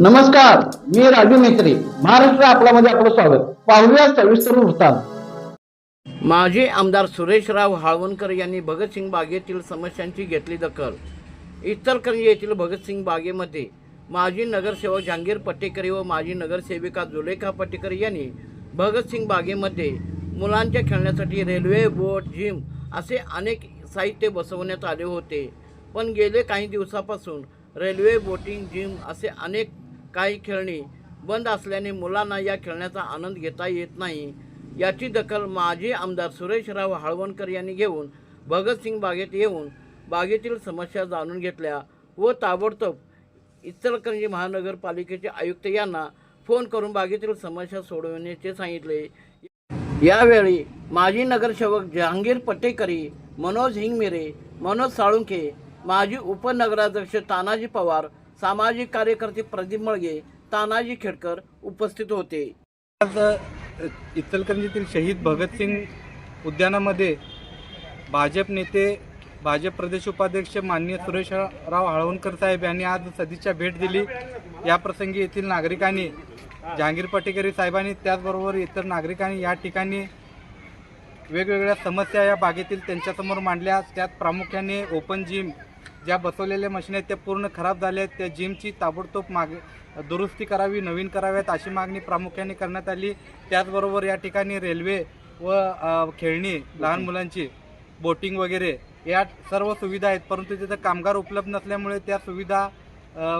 नमस्कार मी राजू मेत्री महाराष्ट्र आपल्यामध्ये आपलं स्वागत. पाहूया सविस्तर वृत्तांत. माजी आमदार सुरेशराव हाळवणकर यांनी भगतसिंग बागेतील समस्यांची घेतली दखल. इचलकरंजी येथील भगतसिंग बागेमध्ये माजी नगरसेवक जहांगीर पटेकरी व माजी नगरसेविका जुलेखा पटेकर यांनी भगतसिंग बागेमध्ये मुलांच्या खेळण्यासाठी रेल्वे बोट जिम असे अनेक साहित्य बसवण्यात आले होते. पण गेले काही दिवसापासून रेल्वे बोटिंग जिम असे अनेक काही खेळणी बंद असल्याने मुलांना या खेळण्याचा आनंद घेता येत नाही. याची दखल माजी आमदार सुरेशराव हळवणकर यांनी घेऊन भगतसिंग बागेत येऊन बागेतील समस्या जाणून घेतल्या व ताबडतोब इचलकरंजी महानगरपालिकेचे आयुक्त यांना फोन करून बागेतील समस्या सोडवण्याचे सांगितले. यावेळी माजी नगरसेवक जहांगीर पटेकरी मनोज हिंगमिरे मनोज साळुंखे माजी उपनगराध्यक्ष तानाजी पवार सामाजिक कार्यकर्ते प्रदीप मळगे तानाजी खेडकर उपस्थित होते. आज इचलकरंजीतील शहीद भगतसिंग उद्यानामध्ये भाजप नेते भाजप प्रदेश उपाध्यक्ष माननीय सुरेशराव हळवणकर साहेब यांनी आज सदिच्छा भेट दिली. या प्रसंगी येथील नागरिकांनी जहांगीर पटेकरी साहेबांनी त्याचबरोबर इतर नागरिकांनी या ठिकाणी वेगवेगळ्या समस्या या बागेतील त्यांच्यासमोर मांडल्या. त्यात प्रामुख्याने ओपन जिम ज्या बसवलेल्या मशीन आहेत त्या पूर्ण खराब झाल्या आहेत. त्या जिमची ताबडतोब माग दुरुस्ती करावी नवीन कराव्यात अशी मागणी प्रामुख्याने करण्यात आली. त्याचबरोबर या ठिकाणी रेल्वे व खेळणी लहान मुलांची बोटिंग वगैरे या सर्व सुविधा आहेत. परंतु तिथं कामगार उपलब्ध नसल्यामुळे त्या सुविधा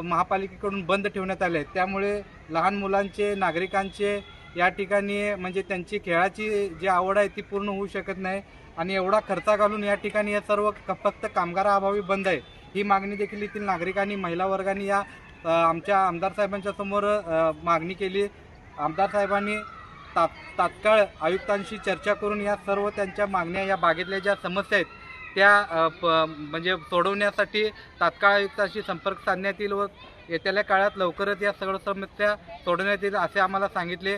महापालिकेकडून बंद ठेवण्यात आल्या आहेत. त्यामुळे लहान मुलांचे नागरिकांचे या ठिकाणी म्हणजे त्यांची खेळाची जी आवड आहे ती पूर्ण होऊ शकत नाही. आणि एवढा खर्च घालून या ठिकाणी हे सर्व फक्त कामगाराअभावी बंद आहे. ही मागणी देखील येथील नागरिकांनी महिला वर्गांनी या आमच्या आमदार साहेबांच्या समोर मागणी केली. आमदार साहेबांनी तात तात्काळ आयुक्तांशी चर्चा करून या सर्व त्यांच्या मागण्या या बागेतल्या ज्या समस्या आहेत त्या प म्हणजे सोडवण्यासाठी तात्काळ आयुक्तांशी संपर्क साधण्यात येईल व येत्याल्या काळात लवकरच या सगळ्या समस्या सोडवण्यात येईल असे आम्हाला सांगितले.